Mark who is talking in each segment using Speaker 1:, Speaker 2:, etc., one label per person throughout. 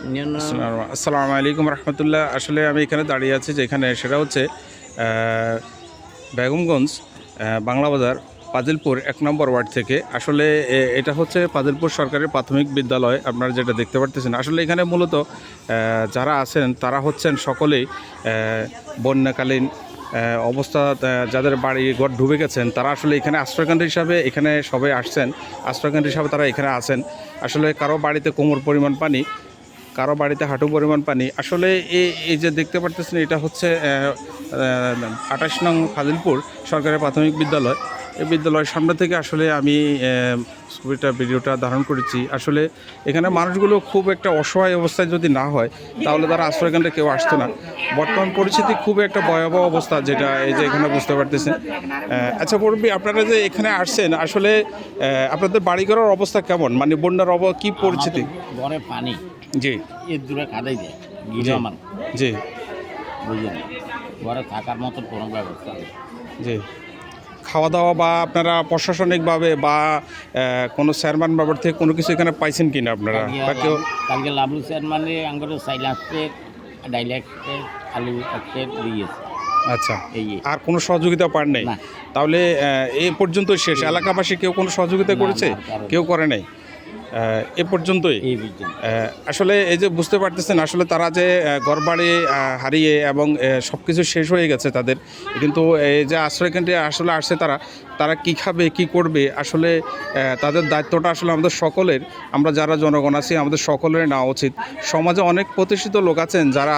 Speaker 1: আসসালামু আলাইকুম। রহমতুল্লাহ। আসলে আমি এখানে দাঁড়িয়ে আছি, যেখানে সেটা হচ্ছে বেগমগঞ্জ বাংলা বাজার, পাজিলপুর এক নম্বর ওয়ার্ড থেকে। আসলে এটা হচ্ছে পাজিলপুর সরকারি প্রাথমিক বিদ্যালয়, আপনারা যেটা দেখতে পারতেছেন। আসলে এখানে মূলত যারা আছেন, তারা হচ্ছেন সকলেই বন্যাকালীন অবস্থা যাদের বাড়ি ঘর ডুবে গেছেন, তারা আসলে এখানে আশ্রয়কেন্দ্র হিসাবে এখানে সবাই আসছেন। আশ্রয়কেন্দ্র হিসাবে তারা এখানে আছেন। আসলে কারও বাড়িতে কোমর পরিমাণ পানি কারও বাড়িতে হাঁটু পরিমাণ পানি। আসলে এই এই যে দেখতে পারতেছেন, এটা হচ্ছে আঠাশ নং ফাজিলপুর সরকারি প্রাথমিক বিদ্যালয়। এই বিদ্যালয়ের সামনে থেকে আসলে আমি ছবিটা ভিডিওটা ধারণ করেছি। আসলে এখানে মানুষগুলো খুব একটা অসহায় অবস্থায় যদি না হয় তাহলে তারা আশ্রয়কেন্দ্রে কেউ আসতো না। বর্তমান পরিস্থিতি খুব একটা ভয়াবহ অবস্থা যেটা এই যে এখানে বুঝতে পারতেছেন। আচ্ছা মুরব্বী আপনারা যে এখানে আসছেন আসলে আপনাদের বাড়ি ঘরের অবস্থা কেমন? মানে বন্যার অব কী পরিস্থিতি?
Speaker 2: ঘরে পানি।
Speaker 1: জি।
Speaker 2: এর দূরে যায়
Speaker 1: জি। জি।
Speaker 2: বুঝলেন? ঘরে থাকার মতো কোনো ব্যবস্থা নেই।
Speaker 1: জি। খাওয়া দাওয়া বা আপনারা প্রশাসনিকভাবে বা কোনো চেয়ারম্যান বাবার থেকে কোনো কিছু এখানে পাইছেন কি না আপনারা? বা কেউ
Speaker 2: কালকে লাভলু চেয়ারম্যানে আমার সাইলাসের সাইলাসে ডাইলেক্টে আলু দিয়েছে
Speaker 1: আচ্ছা।
Speaker 2: এই
Speaker 1: আর কোনো সহযোগিতা পান নাই? তাহলে এ পর্যন্ত শেষ। এলাকাবাসী কেউ কোনো সহযোগিতা করেছে? কেউ করে নাই? এ পর্যন্তই। আসলে এই যে বুঝতে পারতেছেন আসলে তারা যে ঘরবাড়ি হারিয়ে এবং সব কিছু শেষ হয়ে গেছে তাদের। কিন্তু এই যে আশ্রয়কেন্দ্রে আসলে আসছে তারা তারা কি খাবে, কি করবে, আসলে তাদের দায়িত্বটা আসলে আমাদের সকলের। আমরা যারা জনগণ আছি, আমাদের সকলের নেওয়া উচিত। সমাজে অনেক প্রতিষ্ঠিত লোক আছেন যারা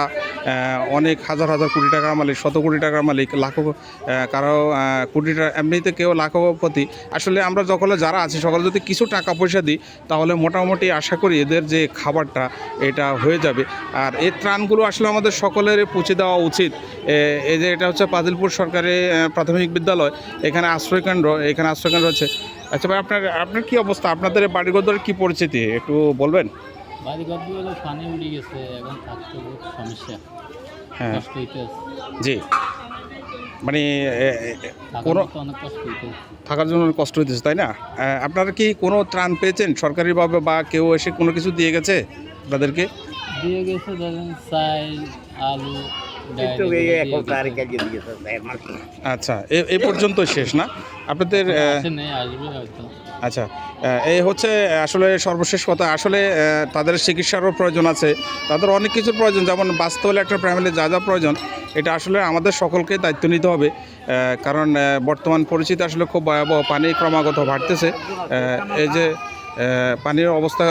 Speaker 1: অনেক হাজার হাজার কোটি টাকার মালিক, শত কোটি টাকার মালিক, লাখো কারও কোটি টাকা, এমনিতে কেউ লাখপতি। আসলে আমরা সকলে যারা আছি, সকলে যদি কিছু টাকা পয়সা দিই, তাহলে মোটামুটি আশা করি এদের যে খাবারটা, এটা হয়ে যাবে। আর এই ত্রাণগুলো আসলে আমাদের সকলের পৌঁছে দেওয়া উচিত। এই যে এটা হচ্ছে পাদিলপুর সরকারি প্রাথমিক বিদ্যালয়। এখানে আশ্রয়কেন্দ্র এখানে আশ্রয়কেন্দ্র আছে। আচ্ছা ভাই আপনার আপনার কী অবস্থা? আপনাদের বাড়িঘর কি পরিস্থিতি? একটু বলবেন?
Speaker 2: বাড়ি ঘর দিয়ে হলো পানি উড়ে গেছে এখন থাকতে সমস্যা।
Speaker 1: হ্যাঁ। জি। মানে কোনো থাকার জন্য কষ্ট হইতেছে তাই না? আপনারা কি কোনো ত্রাণ পেয়েছেন সরকারিভাবে বা কেউ এসে কোনো কিছু দিয়ে গেছে আপনাদেরকে
Speaker 2: দিয়ে গেছে ধরেন চাল আলু গেছে।
Speaker 1: আচ্ছা এ- পর্যন্ত শেষ না? আপনাদের আচ্ছা এই হচ্ছে আসলে সর্বশেষ কথা আসলে তাদের চিকিৎসারও প্রয়োজন আছে। তাদের অনেক কিছুর প্রয়োজন যেমন বাস্তব হলে একটা ফ্যামিলি যা যা প্রয়োজন এটা আসলে আমাদের সকলকে দায়িত্ব নিতে হবে। কারণ বর্তমান পরিস্থিতি আসলে খুব ভয়াবহ পানি ক্রমাগত বাড়তেছে। এই যে পানির অবস্থা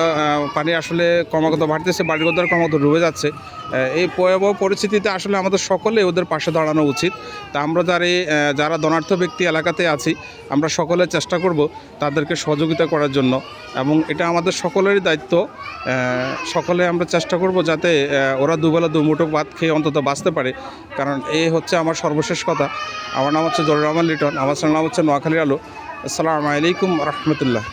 Speaker 1: পানি আসলে ক্রমাগত বাড়তেছে বাড়িঘর ক্রমাগত ডুবে যাচ্ছে। এই ভয়াবহ পরিস্থিতিতে আসলে আমাদের সকলে ওদের পাশে দাঁড়ানো উচিত। তা আমরা যারা যারা ধনার্থ ব্যক্তি এলাকাতে আছি, আমরা সকলে চেষ্টা করব তাদেরকে সহযোগিতা করার জন্য। এবং এটা আমাদের সকলেরই দায়িত্ব। সকলে আমরা চেষ্টা করব যাতে ওরা দুবেলা দুমুঠো ভাত খেয়ে অন্তত বাঁচতে পারে। কারণ এই হচ্ছে আমার সর্বশেষ কথা। আমার নাম হচ্ছে জরুর রহমান লিটন। আমার নাম হচ্ছে নোয়াখালী আলো। আসসালামু আলাইকুম রহমতুল্লাহ।